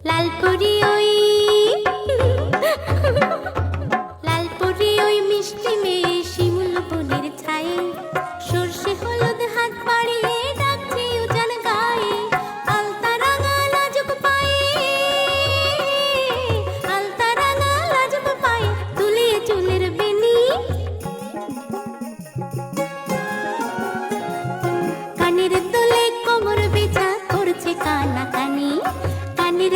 লালপুরি ওই ওই মিষ্টি মেয়ে শিমুল বনের কানের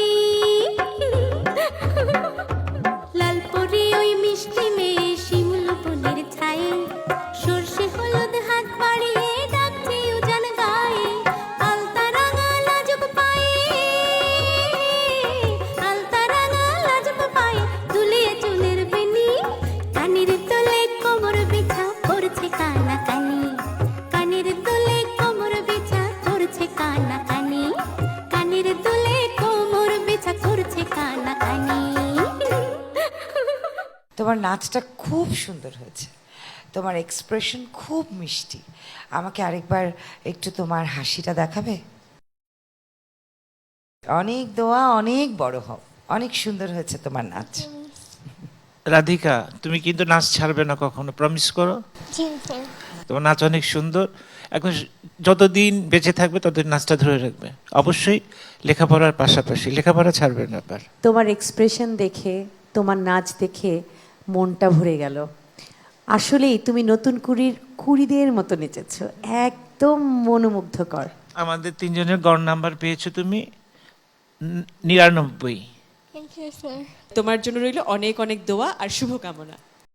তোমার নাচটা খুব সুন্দর হয়েছে। তোমার এক্সপ্রেশন খুব মিষ্টি। আমাকে আরেকবার একটু তোমার হাসিটা দেখাবে? অনেক দোয়া অনেক বড় হও। অনেক সুন্দর হয়েছে তোমার নাচ। রাধিকা তুমি কিন্তু নাচ ছাড়বে না কখনো প্রমিস করো? তোমার নাচ অনেক সুন্দর। এখন যতদিন বেঁচে থাকবে ততদিন নাচটা ধরে রাখবে। অবশ্যই লেখাপড়ার পাশাপাশি। লেখাপড়া ছাড়বে না তোমার এক্সপ্রেশন দেখে তোমার নাচ দেখে মনটা ভরে গেল। আসলেই তুমি নতুন কুড়ির কুড়িদের মতো নেচেছ। একদম মনোমুগ্ধকর। আমাদের তিনজনের গড় নাম্বার পেয়েছ তুমি। নিরানব্বই। তোমার জন্য রইল অনেক অনেক দোয়া আর শুভকামনা।